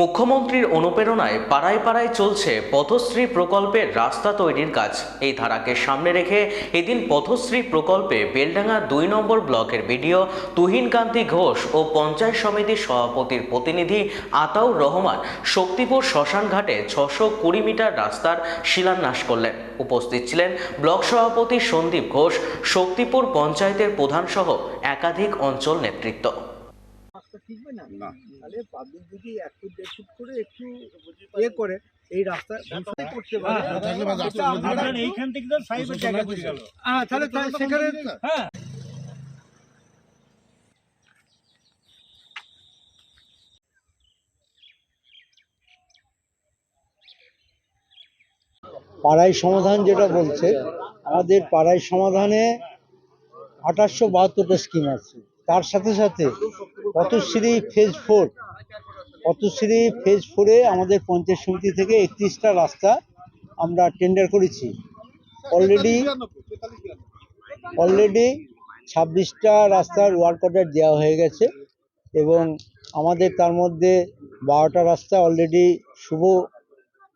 মুখ্যমন্ত্রীর অনুপ্রেরণায় পাড়ায় পাড়ায় চলছে পথশ্রী প্রকল্পের রাস্তা তৈরির কাজ। এই ধারাকে সামনে রেখে এদিন পথশ্রী প্রকল্পে বেলডাঙ্গা দুই নম্বর ব্লকের বিডিও তুহিন কান্তি ঘোষ ও পঞ্চায়েত সমিতির সভাপতির প্রতিনিধি আতাউর রহমান শক্তিপুর শ্মশানঘাটে ছশো কুড়ি মিটার রাস্তার শিলান্যাস করলেন। উপস্থিত ছিলেন ব্লক সভাপতি সন্দীপ ঘোষ, শক্তিপুর পঞ্চায়েতের প্রধানসহ একাধিক অঞ্চল নেতৃত্ব। টিকবে না। তাহলে পাবলিক যদি এক ফুট দেড় ফুট করে একটু ইয়ে করে এই রাস্তা ঘুষতে করতে পারে। এইখান থেকে তো সাইডের জায়গা পড়ে গেল। হ্যাঁ তাহলে সেখানে পাড়ায় সমাধান যেটা বলছে আমাদের পাড়ায় সমাধানে আঠাশশো বাহাত্তরটা স্কিম আছে। তার সাথে সাথে Pathashree phase four Pathashree phase ফোরে আমাদের পঞ্চায়েত সমিতি থেকে একত্রিশটা রাস্তা আমরা টেন্ডার করেছি। অলরেডি অলরেডি ছাব্বিশটা রাস্তার ওয়ার্ক অর্ডার দেওয়া হয়ে গেছে এবং আমাদের তার মধ্যে বারোটা রাস্তা অলরেডি শুভ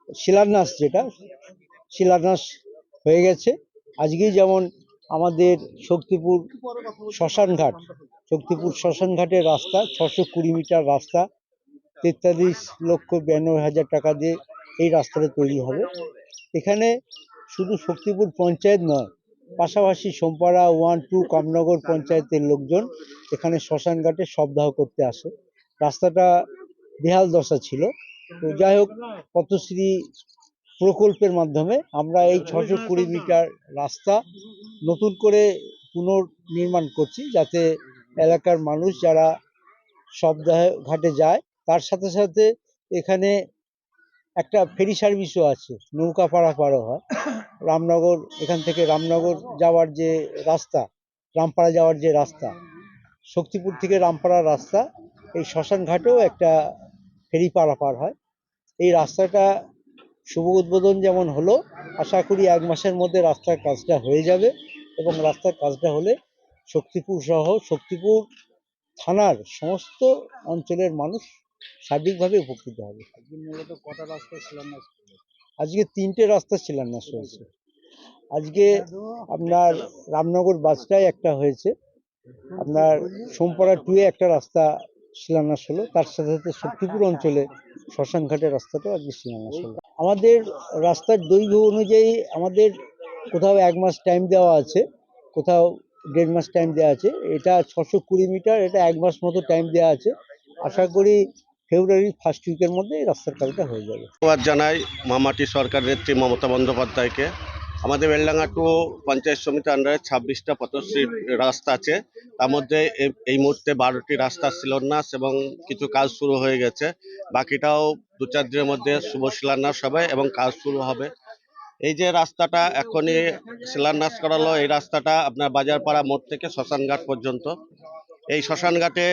শিলান্যাস যেটা, শিলান্যাস হয়ে গেছে। আজকেই যেমন আমাদের শক্তিপুর শ্মশানঘাট, শক্তিপুর শ্মশানঘাটের রাস্তা, ছশো কুড়ি মিটার রাস্তা, তেতাল্লিশ লক্ষ বিরানব্বই হাজার টাকা দিয়ে এই রাস্তাটা তৈরি হবে। এখানে শুধু শক্তিপুর পঞ্চায়েত নয়, পাশাপাশি সোমপাড়া ওয়ান টু কামনগর পঞ্চায়েতের লোকজন এখানে শ্মশানঘাটে শবদাহ করতে আসে। রাস্তাটা বেহাল দশা ছিল। তো যাই হোক, পথশ্রী প্রকল্পের মাধ্যমে আমরা এই ছশো কুড়ি মিটার রাস্তা নতুন করে পুনর্নির্মাণ করছি যাতে এলাকার মানুষ যারা শবদাহ ঘাটে যায়, তার সাথে সাথে এখানে একটা ফেরি সার্ভিসও আছে, নৌকা পারাপারও হয়। রামনগর, এখান থেকে রামনগর যাওয়ার যে রাস্তা, রামপাড়া যাওয়ার যে রাস্তা, শক্তিপুর থেকে রামপাড়ার রাস্তা, এই শ্মশান ঘাটেও একটা ফেরি পারাপার হয়। এই রাস্তাটা শুভ উদ্বোধন যেমন হলো আশা করি এক মাসের মধ্যে রাস্তার কাজটা হয়ে যাবে এবং রাস্তার কাজটা হলে শক্তিপুর সহ শক্তিপুর থানার সমস্ত অঞ্চলের মানুষ সার্বিকভাবে উপকৃত হবে। মূলত কটা রাস্তা শিলান্যাস আজকে তিনটে রাস্তা শিলান্যাস হয়েছে। আজকে আপনার রামনগর বাসটায় একটা হয়েছে। আপনার সোমপাড়া টুয়ে একটা রাস্তা শিলান্যাস হলো। তার সাথে সাথে শক্তিপুর অঞ্চলে শ্মশানঘাটের রাস্তাটাও আজকে শিলান্যাস হলো। আমাদের রাস্তার দৈর্ঘ্য অনুযায়ী আমাদের কোথাও এক মাস টাইম দেওয়া আছে কোথাও দেড় মাস টাইম দেওয়া আছে। এটা ছশো কুড়ি মিটার এটা এক মাস মতো টাইম দেওয়া আছে। আশা করি ফেব্রুয়ারি ফার্স্ট উইকের মধ্যে এই রাস্তার কাজটা হয়ে যাবে। জানাই মামাটি সরকার নেত্রী মমতা বন্দ্যোপাধ্যায়কে। আমাদের বেলডাঙ্গা টু পঞ্চায়েত সমিতির আন্ডারে ছাব্বিশটা পথশ্রী রাস্তা আছে। তার মধ্যে এই মুহূর্তে বারোটি রাস্তা শিলান্যাস এবং কিছু কাজ শুরু হয়ে গেছে। বাকিটাও দু চার দিনের মধ্যে শুভ শিলান্যাস হবে এবং কাজ শুরু হবে। এই যে রাস্তাটা এখনই শিলান্যাস করালো, এই রাস্তাটা আপনার বাজারপাড়া মোড় থেকে শ্মশানঘাট পর্যন্ত। এই শ্মশানঘাটে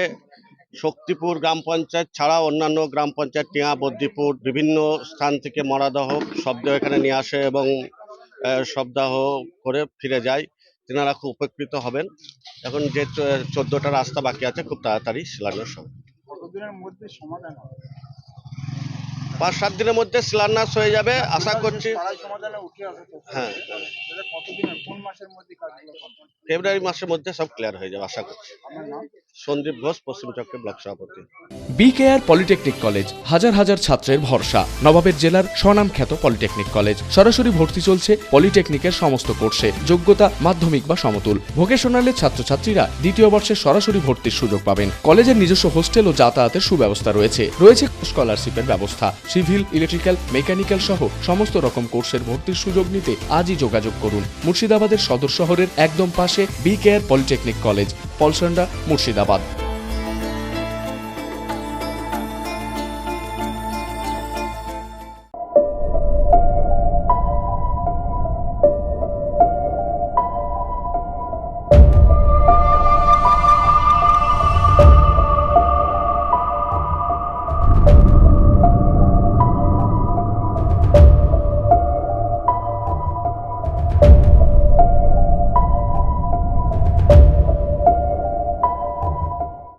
শক্তিপুর গ্রাম পঞ্চায়েত ছাড়াও অন্যান্য গ্রাম পঞ্চায়েত, টিয়া বদ্দিপুর বিভিন্ন স্থান থেকে মরাদহ শব্দ এখানে নিয়ে আসে এবং শবদাহ করে ফিরে যায় তেনারা খুব উপকৃত হবেন। এখন যে চোদ্দটা রাস্তা বাকি আছে, খুব তাড়াতাড়ি শিলান্যাস হবে। কতদিনের মধ্যে সমাধান হবে? পাঁচ সাত দিনের মধ্যে শিলান্যাস হয়ে যাবে আশা করছি। হ্যাঁ। তাহলে কতদিনের কোন মাসের মধ্যে কাজগুলো কমপ্লিট? ফেব্রুয়ারি মাসের মধ্যে সব ক্লিয়ার হয়ে যাবে আশা করছি। আমার নাম? সন্দীপ ঘোষ পশ্চিম চক্রের ব্লক সভাপতি। বি কেয়ার পলিটেকনিক কলেজ হাজার হাজার ছাত্রের ভরসা। নবাবের জেলার স্বনামখ্যাত পলিটেকনিক কলেজ সরাসরি ভর্তি চলছে পলিটেকনিকের সমস্ত কোর্সে। যোগ্যতা মাধ্যমিক বা সমতুল। ভোকেশনালের ছাত্রছাত্রীরা দ্বিতীয় বর্ষে সরাসরি ভর্তির সুযোগ পাবেন। কলেজের নিজস্ব হোস্টেল ও যাতায়াতের সুব্যবস্থা রয়েছে। রয়েছে স্কলারশিপের ব্যবস্থা। সিভিল, ইলেকট্রিক্যাল, মেকানিক্যাল সহ সমস্ত রকম কোর্সের ভর্তির সুযোগ নিতে আজই যোগাযোগ করুন। মুর্শিদাবাদের সদর শহরের একদম পাশে B care polytechnic college Palsanda, Murshidabad.